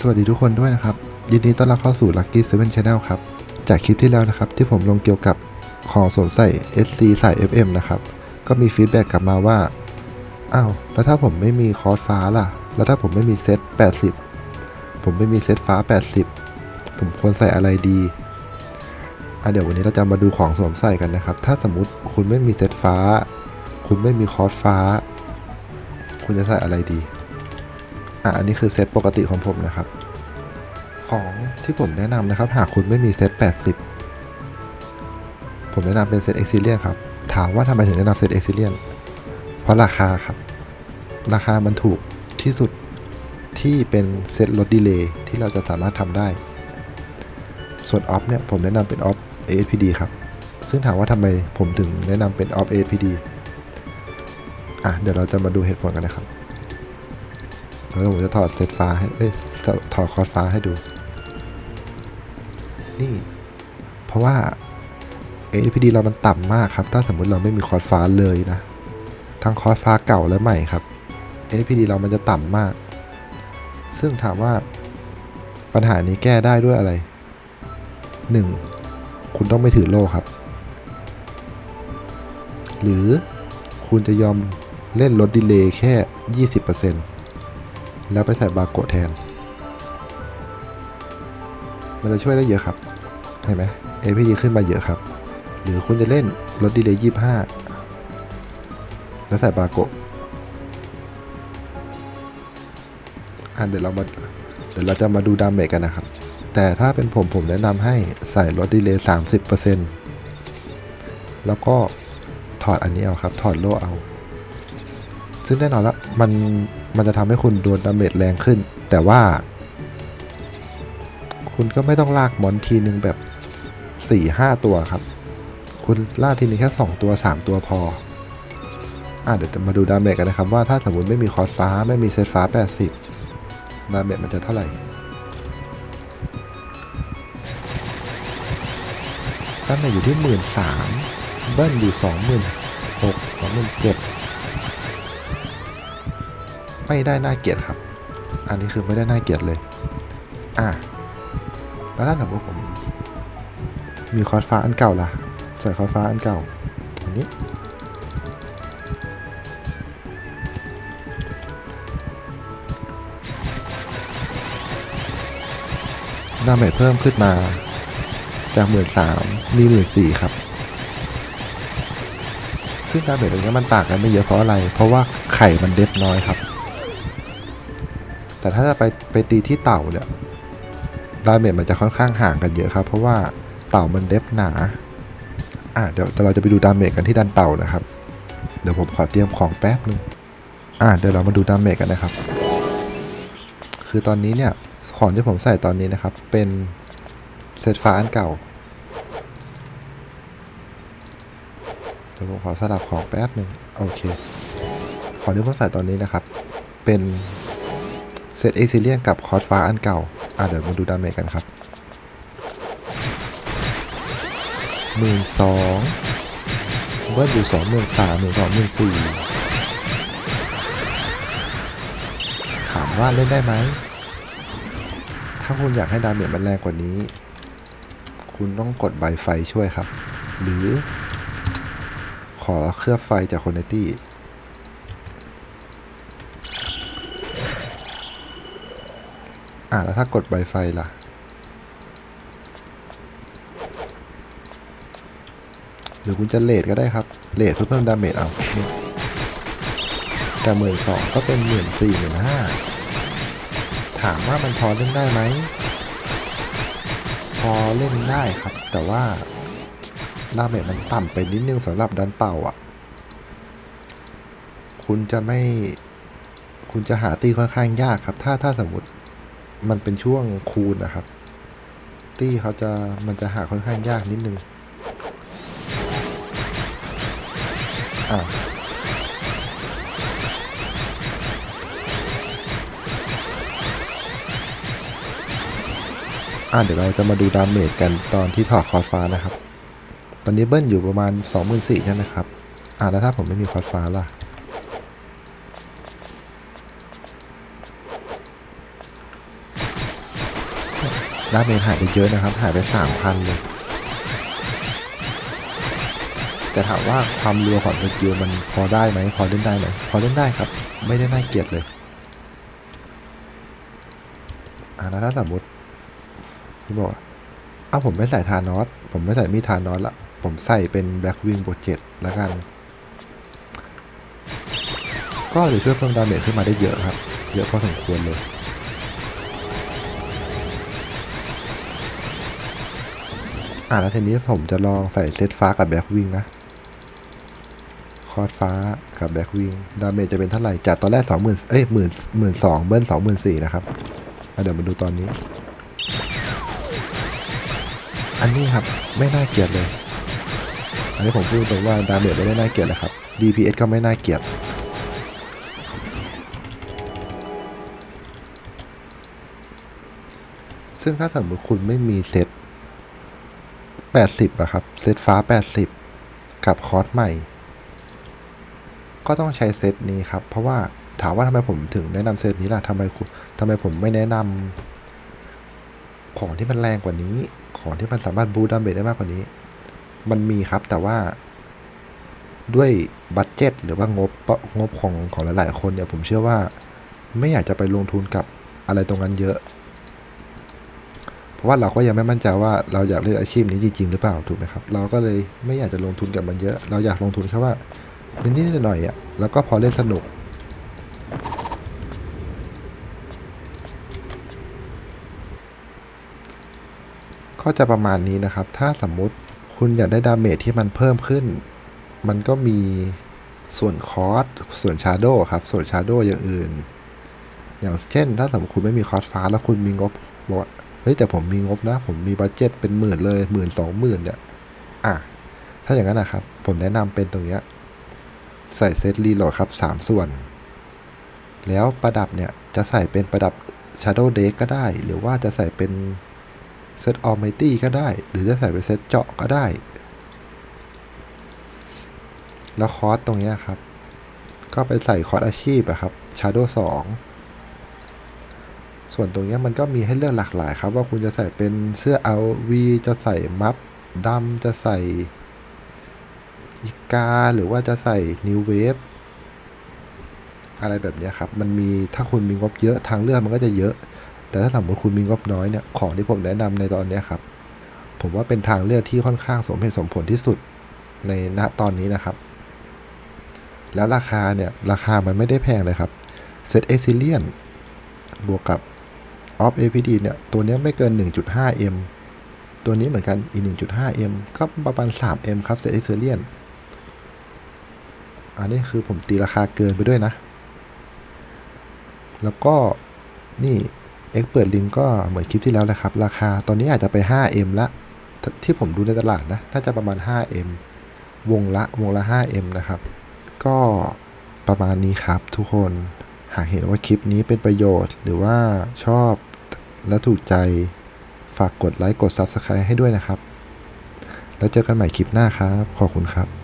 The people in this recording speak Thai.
สวัสดีทุกคนด้วยนะครับ ยินดีต้อนรับเข้าสู่ Lucky Seven Channel ครับ จากคลิปที่แล้วนะครับ ที่ผมลงเกี่ยวกับของสวมใส่ SC สาย FM นะครับ ก็มีฟีดแบ็กกลับมาว่าอ้าวแล้วถ้าผมไม่มีคอร์สฟ้าล่ะ แล้วถ้าผมไม่มีเซต80 ผมไม่มีเซตฟ้า 80 ผมควรใส่อะไรดีอะเดี๋ยววันนี้เราจะมาดูของสวมใส่กันนะครับ ถ้าสมมติคุณไม่มีเซตฟ้า คุณไม่มีคอร์สฟ้า คุณจะใส่อะไรดี อะอันนี้คือเซตปกติของผมนะครับ ของที่ผมแนะนำนะครับ หากคุณไม่มีเซต80 ผมแนะนำเป็นเซตเอ็กซิเลียนครับ ถามว่าทำไมถึงแนะนำเซตเอ็กซิเลียนเพราะราคาครับ ราคามันถูกที่สุดที่เป็นเซตลดดีเลย์ที่เราจะสามารถทำได้ ส่วนออฟเนี่ยผมแนะนำเป็นออฟ ASPD ครับ ซึ่งถามว่าทำไมผมถึงแนะนำเป็นออฟ ASPD อะเดี๋ยวเราจะมาดูเหตุผลกันนะครับ แล้วผมจะถอดเซตฟ้าให้ เอ้ย ถอดคอร์สฟ้าให้ดู นี่ เพราะว่า APD เรามันต่ำมากครับ ถ้าสมมุติเราไม่มีคอร์สฟ้าเลยนะ ทั้งคอร์สฟ้าเก่าและใหม่ครับ APD เรามันจะต่ำมาก ซึ่งถามว่าปัญหานี้แก้ได้ด้วยอะไร 1. คุณต้องไม่ถือโล่ครับ หรือคุณจะยอมเล่นลดดีเลย์แค่ 20% แล้วไปใส่บาโกดแทน มันจะช่วยได้เยอะครับ เห็นไหม APD ขึ้นมาเยอะครับ หรือคุณจะเล่นลดดีเลย์25แล้วใส่บาโกดอะเดี๋ยวเรามาเดี๋ยวเราจะมาดูดาเมจกันนะครับ แต่ถ้าเป็นผมผมแนะนำให้ใส่ลดดีเลย์30%แล้วก็ถอดอันนี้เอาครับ ถอดโล่เอา ซึ่งแน่นอนล้วมัน มันจะทำให้คุณโดนดาเมจแรงขึ้น แต่ว่า คุณก็ไม่ต้องลากมอนทีนึงแบบ 4-5 ตัวครับ คุณลากทีนึงแค่ 2 ตัว 3 ตัวพออะเดี๋ยวจะมาดูดาเมจกันนะครับว่าถ้าสมมติไม่มีคอสฟ้าไม่มีเซตฟ้า 80 ดาเมจมันจะเท่าไหร่ดาเมจอยู่ที่ 1 3ื่นสามเบิ้ลอยู่ 2 6 0 0 0 6 2 7 0 0 ไม่ได้น่าเกลียดครับ อันนี้คือไม่ได้น่าเกลียดเลย อะแล้วถ้าสมมติผม มีคอร์สฟ้าอันเก่าล่ะ ใส่คอร์สฟ้าอันเก่า อันนี้ดาเมจเพิ่มขึ้นมา จากหมื่นสามมีหมื่นสี่ครับซึ่งดาเมจตรงนี้มันต่างกันไม่เยอะเพราะอะไร เพราะว่าไข่มันเด็บน้อยครับ แต่ถ้าจะไปไปตีที่เต่าเนี่ยดาเมจมันจะค่อนข้างห่างกันเยอะครับ เพราะว่าเต่ามันเด็บหนา อะเดี๋ยวแต่เราจะไปดูดาเมจกันที่ดันเต่านะครับ เดี๋ยวผมขอเตรียมของแป๊บนึงอะเดี๋ยวเรามาดูดาเมจกันนะครับ คือตอนนี้เนี่ยของที่ผมใส่ตอนนี้นะครับ เป็นเซตฟ้าอันเก่าเดี๋ยวผมขอสลับของแป๊บหนึ่งโอเค ของที่ผมใส่ตอนนี้นะครับ เป็น เซตเอซิเลียนกับคอร์สฟ้าอันเก่า อะเดี๋ยวมาดูดาเมจกันครับหมื่นสองเบิร์ดอยู่สองหมื่นสามหมื่นสองหมื่นสี่ถามว่าเล่นได้ไหม ถ้าคุณอยากให้ดาเมจมันแรงกว่านี้ คุณต้องกดใบไฟช่วยครับ หรือ ขอเคลือบไฟจากคนในตี้ อะแล้วถ้ากดใบไฟล่ะ หรือคุณจะเลทก็ได้ครับ เลทเพื่อเพิ่มดาเมจเอาแต่หมื่นสองก็เป็นหมื่นสี่หมื่นห้าถามว่ามันพอเล่นได้ไหม พอเล่นได้ครับ แต่ว่าดาเมจมันต่ำไปนิดนึงสำหรับดันเต่าอะ คุณจะไม่ คุณจะหาตีค่อนข้างยากครับ ถ้าถ้าสมมติ มันเป็นช่วงคูณนะครับ ตีเขาจะมันจะหาค่อนข้างยากนิดนึงอ่าอะเดี๋ยวเราจะมาดูดาเมจกันตอนที่ถอดคอร์ฟ้านะครับ ตอนนี้เบิ้ลอยู่ประมาณ 24,000ใช่ไหมครับ อะแล้วถ้าผมไม่มีคอร์ฟ้าล่ะ ดาเมจหายไปเยอะนะครับ หายไปสามพันเลย แต่ถามว่าความรัวของสกิลมันพอได้ไหม พอเล่นได้ไหม พอเล่นได้ครับ ไม่ได้น่าเกลียดเลยอ่าแล้วถ้าสมมติพี่บอกว่าเอ้าผมไม่ใส่ทานอส ผมไม่ใส่มีทานอสละ ผมใส่เป็นแบ็กวิงโปรเจกต์แล้วกัน ก็จะช่วยเพิ่มดาเมจขึ้นมาได้เยอะครับ เยอะพอสมควรเลย อ่าแล้วทีนี้ผมจะลองใส่เซตฟ้ากับแบ็กวิงนะ คอร์ดฟ้ากับแบ็กวิงดาเมจจะเป็นเท่าไหร่ จากตอนแรกสองหมื่นเอ้ยหมื่นหมื่นสองเบิ้ลสองหมื่นสี่นะครับเดี๋ยวมาดูตอนนี้ อันนี้ครับไม่น่าเกลียดเลย อันนี้ผมพูดตรงว่าดาเมจไม่ได้น่าเกลียดเลยครับ DPS ก็ไม่น่าเกลียดซึ่งถ้าสมมติคุณไม่มีเซต 80อะครับ เซตฟ้า 80 กับคอร์สใหม่ ก็ต้องใช้เซตนี้ครับ เพราะว่าถามว่าทำไมผมถึงแนะนำเซตนี้ล่ะทำไมทำไมผมไม่แนะนำของที่มันแรงกว่านี้ ของที่มันสามารถบูตดาเมจได้มากกว่านี้ มันมีครับแต่ว่าด้วยบัตเจ็ตหรือว่างบงบของของหลาย ๆ คนเนี่ยผมเชื่อว่า ไม่อยากจะไปลงทุนกับอะไรตรงนั้นเยอะ เพราะว่าเราก็ยังไม่มั่นใจว่าเราอยากเล่นอาชีพนี้จริงๆหรือเปล่าถูกไหมครับ เราก็เลยไม่อยากจะลงทุนกับมันเยอะ เราอยากลงทุนแค่ว่านิดๆหน่อยๆอะแล้วก็พอเล่นสนุก ก็จะประมาณนี้นะครับ ถ้าสมมุติคุณอยากได้ดาเมจที่มันเพิ่มขึ้น มันก็มีส่วนคอสส่วนชาร์โดครับ ส่วนชาร์โดอย่างอื่น อย่างเช่น ถ้าสมมติคุณไม่มีคอสฟ้าแล้วคุณมีงบบอก เฮ้ยแต่ผมมีงบนะ ผมมีบัตเจ็ตเป็นหมื่นเลยหมื่นสองหมื่นเนี่ยอะถ้าอย่างนั้นนะครับ ผมแนะนำเป็นตรงเนี้ยใส่เซตรีโหลดครับสามส่วน แล้วประดับเนี่ยจะใส่เป็นประดับ Shadow d e c ก็ได้ หรือว่าจะใส่เป็นเซต Almighty ก็ได้ หรือจะใส่เป็นเซตเจาะก็ได้ แล้วคอร์สตรงนี้ครับ ก็ไปใส่คอร์สอาชีพอะครับ Shadow 2 ส่วนตรงนี้มันก็มีให้เลือกหลากหลายครับ ว่าคุณจะใส่เป็นเสื้อ LV จะใส่มัฟดำจะใส่อีกาหรือว่าจะใส่ New Wave อะไรแบบนี้ครับ มันมีถ้าคุณมีงบเยอะทางเลือกมันก็จะเยอะ แต่ถ้าสมมติคุณมีงบน้อยเนี่ยของที่ผมแนะนำในตอนนี้ครับ ผมว่าเป็นทางเลือกที่ค่อนข้างสมเหตุสมผลที่สุดในณตอนนี้นะครับ แล้วราคาเนี่ย ราคามันไม่ได้แพงเลยครับเซตเอซิเลียนบวกกับ ออฟ APD เนี่ย ตัวนี้ไม่เกิน 1.5M ตัวนี้เหมือนกันอีก 1.5M ก็ประมาณ 3M ครับเซตเอซิเลียนอันนี้คือผมตีราคาเกินไปด้วยนะ แล้วก็นี่เอ็กเปิดลิงก็เหมือนคลิปที่แล้วนะครับ ราคาตอนนี้อาจจะไป 5M ละ ที่ผมดูในตลาดนะ น่าจะประมาณ 5M วงละวงละ 5M นะครับ ก็ประมาณนี้ครับทุกคน หากเห็นว่าคลิปนี้เป็นประโยชน์หรือว่าชอบ และถูกใจ ฝากกดไลค์กด Subscribe ให้ด้วยนะครับ แล้วเจอกันใหม่คลิปหน้าครับ ขอบคุณครับ